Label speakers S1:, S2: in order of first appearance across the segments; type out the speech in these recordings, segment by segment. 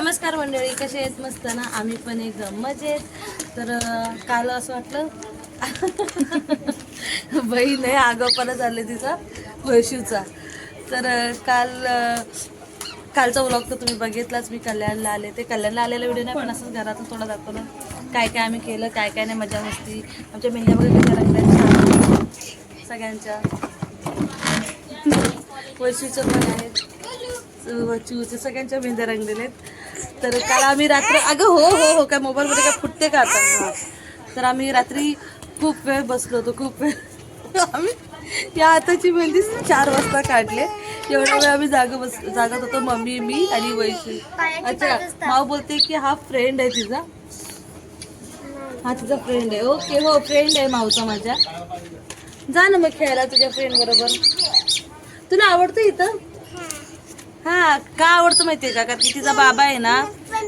S1: नमस्कार मंडळी कसे आहेत? मस्त ना? आम्ही पण एकदम मजेत. तर काल असं वाटलं बहीण आहे आगावपणा झाले तिचा वैशूचा तर काल कालचा व्लॉग तर तुम्ही बघितलाच मी कल्याणला आले. ते कल्याणला आलेला व्हिडिओ नाही पण असंच घरातून थोडं दाखवलं काय काय आम्ही केलं काय काय नाही मजा मस्ती. आमच्या मेंढ्या वगैरे छान. सगळ्यांच्या. वैशूचं पण आहेत चिवचे सगळ्यांच्या मेंढ्या रंगलेल्या आहेत. तर काल आम्ही रात्र अगं हो हो हो काय मोबाईलमध्ये काय फुटते का आता? तर आम्ही रात्री खूप वेळ बसलो होतो खूप वेळ. आम्ही या आताची मेहंदी चार वाजता काढले. एवढा वेळ आम्ही जाग बस जागत होतो मम्मी मी आणि वैशी अच्छा माऊ बोलते की हा फ्रेंड आहे तिचा. हा तिचा फ्रेंड आहे. ओके हो फ्रेंड आहे माऊचा माझ्या. जा ना मग खेळायला तुझ्या फ्रेंड बरोबर. तुला आवडतं इथं? हा का आवडतं माहितीये का? कारण की तिचा बाबा आहे ना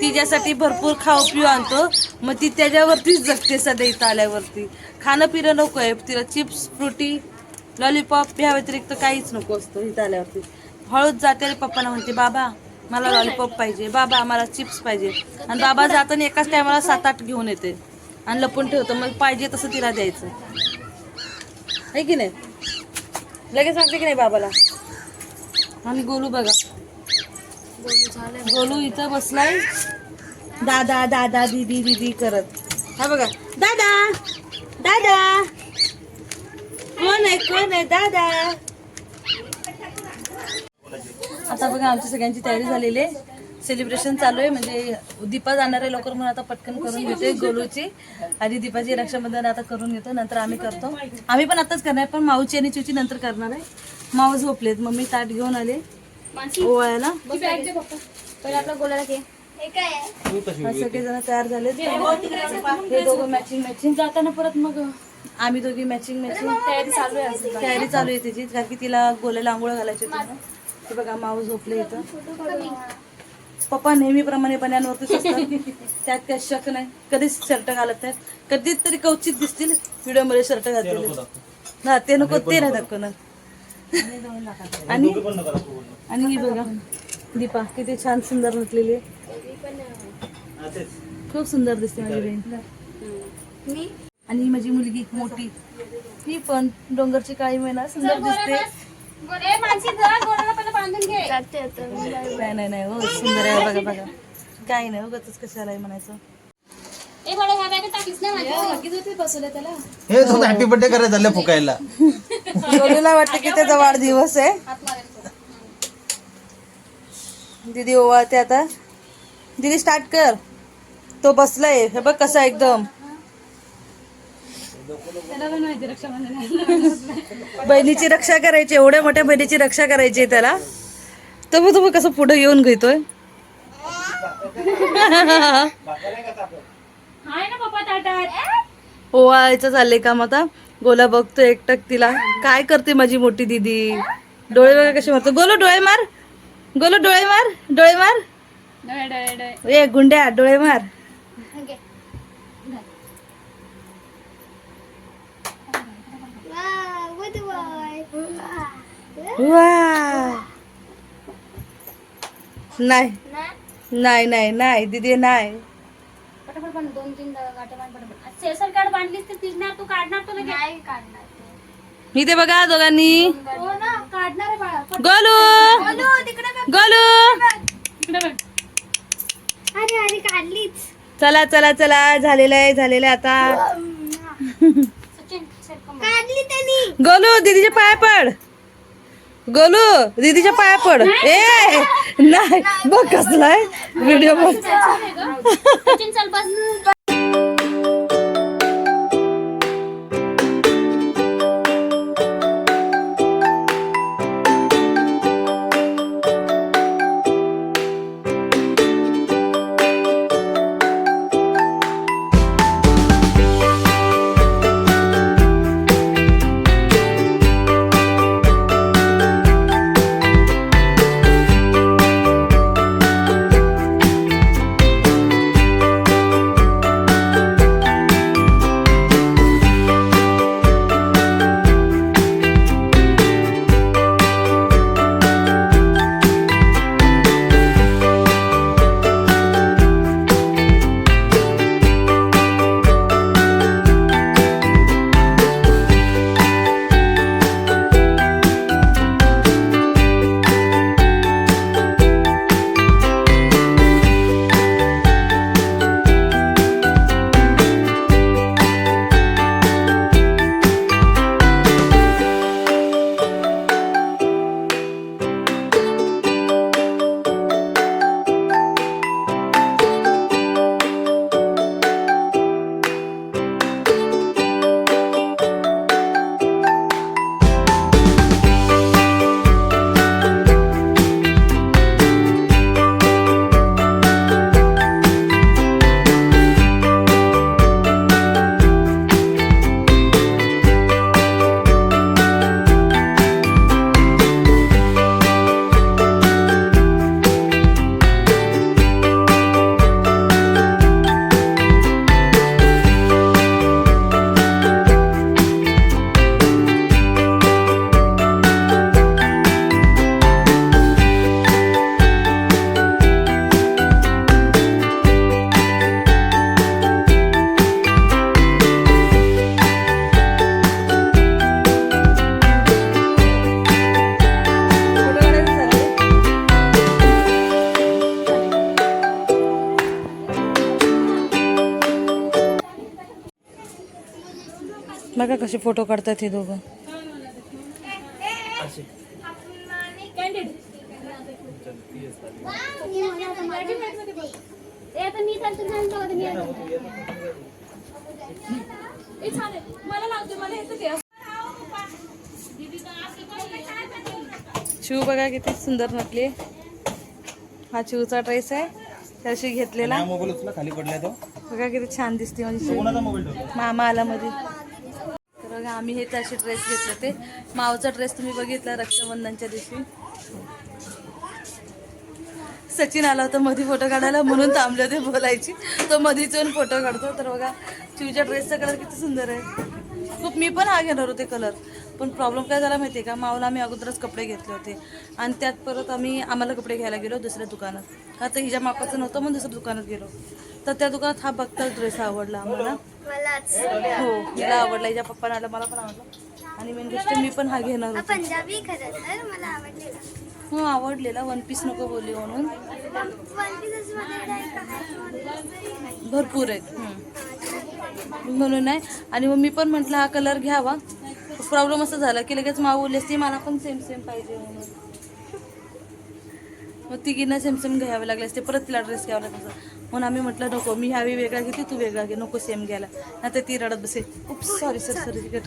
S1: तिच्यासाठी भरपूर खाऊ पिऊ आणतो. मग ती त्याच्यावरतीच जगते सध्या इथं आल्यावरती. खाणं पिणं नको आहे. तिला चिप्स फ्रुटी लॉलीपॉप ह्या व्यतिरिक्त काहीच नको असतं इथं आल्यावरती. हळूच जाते आणि पप्पाला म्हणते बाबा मला लॉलीपॉप पाहिजे. बाबा मला चिप्स पाहिजे. आणि बाबा जाताना एकाच टायमाला सात आठ घेऊन येते. आणि लपून ठेवतो. मग पाहिजे तसं तिला द्यायचं. आहे की नाही? लगेच सांगते की नाही बाबाला? आणि गोलू बघा. गोलू इथं बसलाय. दादा दादा दीदी दीदी करत. हा बघा. दादा दादा. कोण आहे कोण आहे? दादा. आता बघा आमची सगळ्यांची तयारी झालेली आहे. सेलिब्रेशन चालू आहे. म्हणजे दीपा जाणार आहे लवकर म्हणून आता पटकन करून घेते गोलूची. आणि दीपाची रक्षाबंधन आता करून घेतो नंतर आम्ही करतो. आम्ही पण आताच करणार पण माऊची आणि चुची नंतर करणार आहे. माऊ झोपलेत. मम्मी ताट घेऊन आले. ओवाळ्याला हा, सगळेजण तयार झाले हे दोघं मॅचिंग मॅचिंग जाताना परत मग. आम्ही दोघी मॅचिंग मॅचिंग तयारी चालू आहे तयारी चालू आहे त्याची कारण की तिला गोल्याला आंघोळ घालायची होती बघा माऊ झोपले इथं. पप्पा नेहमीप्रमाणे बन्यांवरतीच असतात. त्यात काय शक नाही. कधीच शर्ट घालत नाहीत. कधीच तरी कवचित दिसतील. व्हिडिओमध्ये शर्ट घातलेले हा ते नको ते नाही दाखवणार. आणि? आणि ही बघा दीपा किती छान सुंदर नटलेली आहे. खूप सुंदर दिसते माझी बहीण. आणि ही माझी मुलगी मोठी. ही पण डोंगरची काळी महिना सुंदर दिसते. नाही नाही नाही हो सुंदर आहे बघा बघा. काही नाही उगाच कशाला आहे म्हणायचं.
S2: हे हॅपी बर्थडे करायचं झालं फुकायला.
S1: वाटतं की त्याचा वाढदिवस आहे. दीदी ओवाळते आता. दीदी स्टार्ट कर. तो बसलाय. हे बघ कसा एकदम. बहिणीची रक्षा करायची. एवढ्या मोठ्या बहिणीची रक्षा करायची आहे त्याला. तर मग तुम्ही कसं पुढे येऊन घेतोय? ओवाळायचं चाललंय काम आता. गोला बघतो एकटक तिला. काय करते माझी मोठी दीदी? डोळे बघा कसे मारतो. गोलो डोळे मार. गोलू डोळे मार डोळे मार. ए गुंड्या डोळे मार. वा. नाही. नाही नाही नाही दीदी नाही.
S3: कार्ड बांधलीस तर तिजणार तू काढणार नाही काढणार
S1: इथे बघा दोघांनी
S3: हो ना काढणार आहे बाळा
S1: गोलू
S3: तिकडे बघ.
S1: गोलू
S3: अरे अरे काढलीच
S1: चला चला चला झालेलं आहे झालेलं आहे आता
S3: सचिन काढली त्यांनी
S1: गोलू दीदीच्या पाया पड गोलू दीदीच्या पाया पड ए नाही बघ कसलाय व्हिडिओ बघ बघा कसे फोटो काढतात हे दोघं. शिव बघा किती सुंदर नटली हा शिवचा ड्रेस आहे. त्याशी घेतलेला.
S2: मोबाईल उचला खाली पडलाय तो.
S1: बघा किती छान दिसते माझी
S2: ठेवला
S1: मामा आला मध्ये बघा आम्ही हे असे ड्रेस घेतले ते मावचा ड्रेस तुम्ही बघितला रक्षाबंधनच्या दिवशी. सचिन आला होता मध्ये फोटो काढायला म्हणून थांबले होते बोलायची. तो मधीच येऊन फोटो काढतो. तर बघा शिवच्या ड्रेसचा कलर किती सुंदर आहे. खूप मी पण हा घेणार होते कलर पण प्रॉब्लेम काय झाला माहिती आहे का? मावला आम्ही अगोदरच कपडे घेतले होते. आणि त्यात परत आम्ही आम्हाला कपडे घ्यायला गेलो दुसऱ्या दुकानात. आता हिच्या मापाचं नव्हतं म्हणून दुसऱ्या दुकानात गेलो. तर त्या दुकानात हा बघताच ड्रेस आवडला आम्हाला. हो हिला आवडला हिच्या पप्पाला आला मला पण आवडला. आणि मेन गोष्ट मी पण हा घेणार होते.
S4: पंजाबी खरं तर मला आवडलेला.
S1: हो आवडलेला. वन पीस नको बोलली म्हणून.
S4: वनमध्ये?
S1: भरपूर आहेत. हम्म. म्हणून नाही. आणि मग मी पण म्हटलं हा कलर घ्यावा. प्रॉब्लेम असं झाला की लगेच माव बोलली असती मला पण सेम सेम पाहिजे म्हणून. मग तिघींना सेम सेम घ्यावे लागले असते. परत तिला ड्रेस घ्यावा लागला असता. म्हणून आम्ही म्हटलं नको मी ह्यावी वेगळा घेते तू वेगळा घे नको सेम घ्यायला. आता ती रडत बसे खूप सॉरी सर सॉरी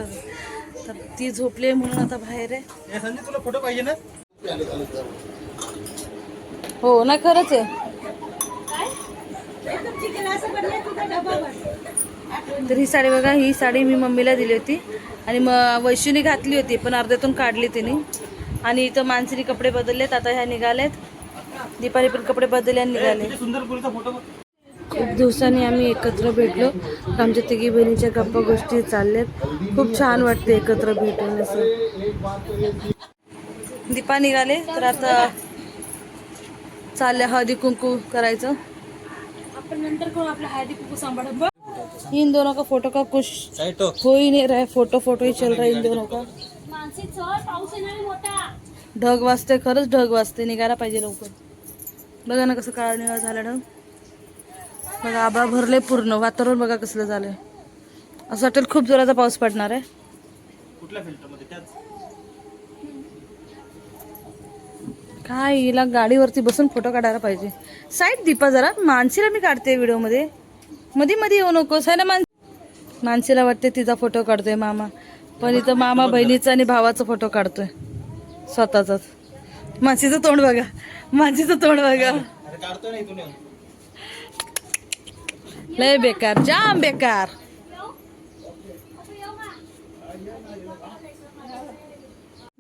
S1: तर ती झोपले म्हणून आता बाहेर आहे.
S2: तुला फोटो पाहिजे ना?
S1: हो ना खरंच आहे. तर ही साडी बघा ही साडी मी मम्मीला दिली होती. आणि मग वैशूने घातली होती पण अर्ध्यातून काढली तिने. आणि इथं माणसाने कपडे बदललेत आता ह्या निघालेत दीपाली पण कपडे बदलले आणि निघाले.
S2: किती सुंदर पुरीचा फोटो बघ.
S1: खूप दिवसांनी आम्ही एकत्र भेटलो. आमच्या तिघी बहिणीच्या गप्पा गोष्टी चालल्यात. खूप छान वाटते एकत्र भेटून असं. दीपा निघाले तर आता चालले हळदी कुंकू करायचं.
S3: आपण नंतर करू आपला हळदी कुकू सांभाळ
S1: इन दोनों का फोटो का कुछ
S2: साईटो
S1: हो ही नहीं रहा है फोटो फोटो ही चल रहा है इन दोनों का ढग वाजते खरंच ढग वाजते निघायला पाहिजे लवकर. बघा ना कसं काळा निळा झाला ढग बघा आबा भरले पूर्ण. वातावरण बघा कसलं झालंय. असं वाटेल खूप जोराचा पाऊस पडणार आहे. काय हिला गाडीवरती बसून फोटो काढायला पाहिजे. साईड दीपा जरा मानसीला मी काढते व्हिडिओमध्ये. मध्ये मध्ये येऊ नकोस आहे ना मान मानसीला वाटते तिचा फोटो काढतोय मामा. पण इथं मामा बहिणीचा आणि भावाचा फोटो काढतोय. स्वतःचाच. मानसीचं तोंड बघा. माशीचं तोंड बघा. लय बेकार. जाम बेकार.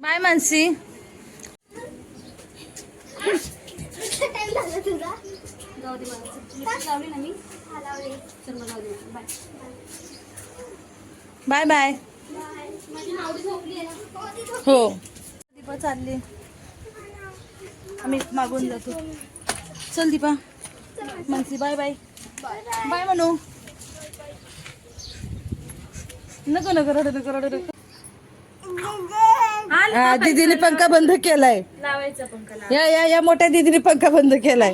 S1: बाय मानसी.
S3: Bye
S1: bye.
S4: हो, ती
S1: चालली आम्ही मागून जातो. चल Deepa. Mansi bye bye. Bye म्हणू. नको नको रडू नको रडू नको. हा, दीदीने पंखा बंद केलाय.
S3: लावायचा पंखा
S1: या या या मोठ्या दीदीने पंखा बंद केलाय.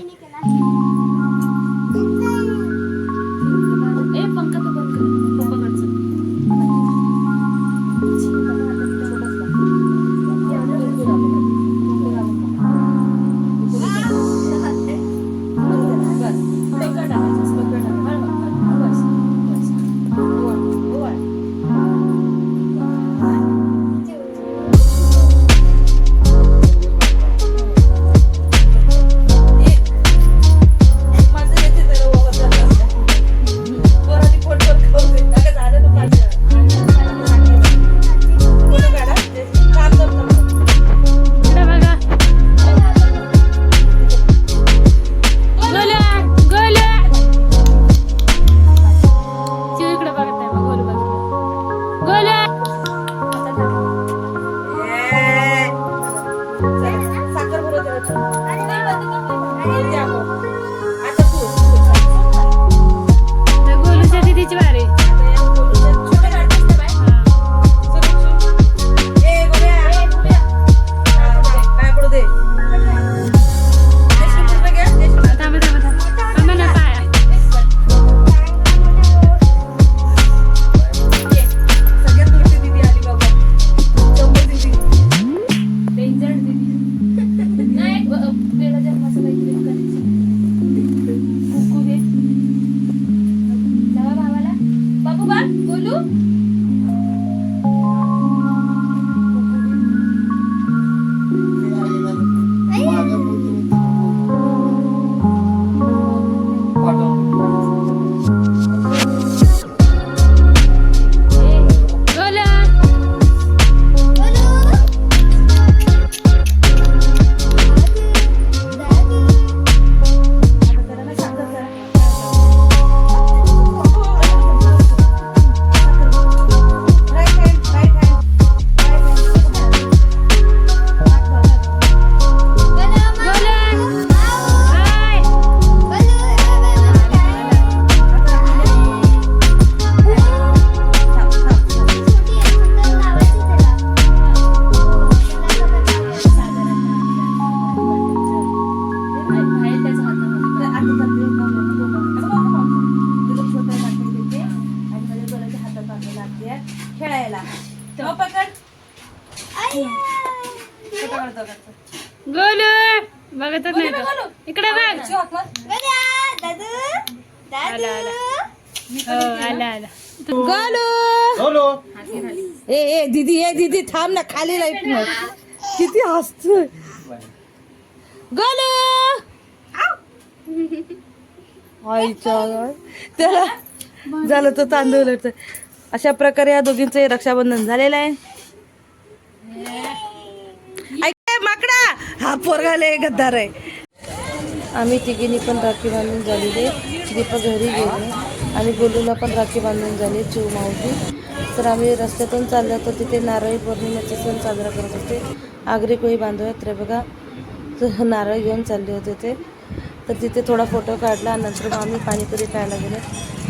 S1: खाली लाइट मग किती हसतोय. गोलू आईच्या. त्याला झालं तर तांदूळ लढतं अशा प्रकारे या दोघींचं रक्षाबंधन झालेलं आहे. ऐक माकडा. हा पोरगाले गद्दार आहे. आम्ही तिघींनी पण राखी बांधून झालेली दीपक घरी गेले. आणि गोलूला पण राखी बांधून झाली चिव मावशी तर आम्ही रस्त्यातून चाललो तर तिथे नारळी पौर्णिमेचा सण साजरा करत होते. आगरी कोळी बांधव आहेत बघा. तर नारळ घेऊन चालले होते ते. तर तिथे थोडा फोटो काढला नंतर मग आम्ही पाणीपुरी खायला गेलो.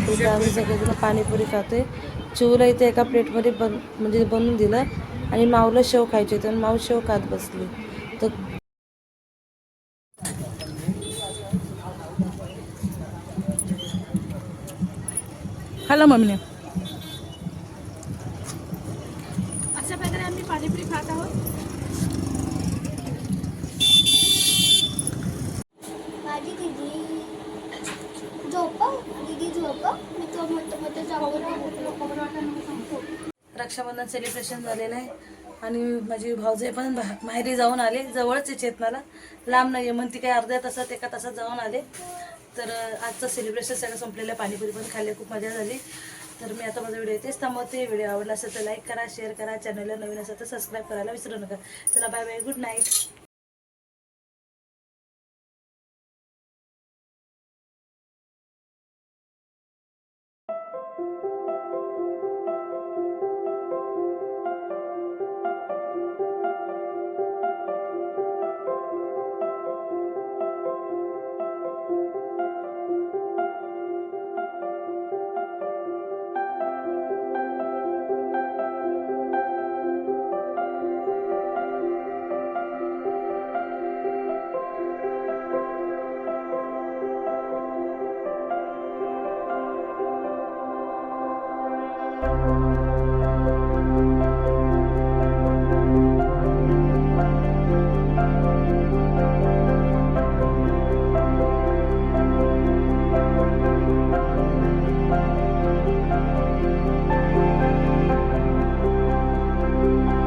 S1: तिथे आम्ही सगळेजण पाणीपुरी खातोय. चिवला इथे एका प्लेटमध्ये बन म्हणजे बनवून दिलं आणि माऊला शेव खायचे होते आणि माऊ शेव खात बसली. तर हॅलो मम्मी
S3: अशा प्रकारे आम्ही पाणीपुरी खात आहोत
S4: माझी दीदी झोप दीदी झोप मी तो मोठं मोठं चॉकलेट
S1: रक्षाबंधन सेलिब्रेशन झालेलं आहे. आणि माझी भाऊजे पण माहेरी जाऊन आले. जवळच आहे चेतनाला. लांब नाही आहे म्हणते ती काही अर्ध्या तासात एका तासात जाऊन आले. तर आजचं सेलिब्रेशन सगळं संपलेलं पाणीपुरी पण खाल्ले. खूप मजा झाली. तर मी आता माझा व्हिडिओ तेच थांबवते. व्हिडिओ आवडला असेल तर लाईक करा शेअर करा. चॅनलला नवीन असेल तर सबस्क्राईब करायला विसरू नका. चला बाय बाय गुड नाईट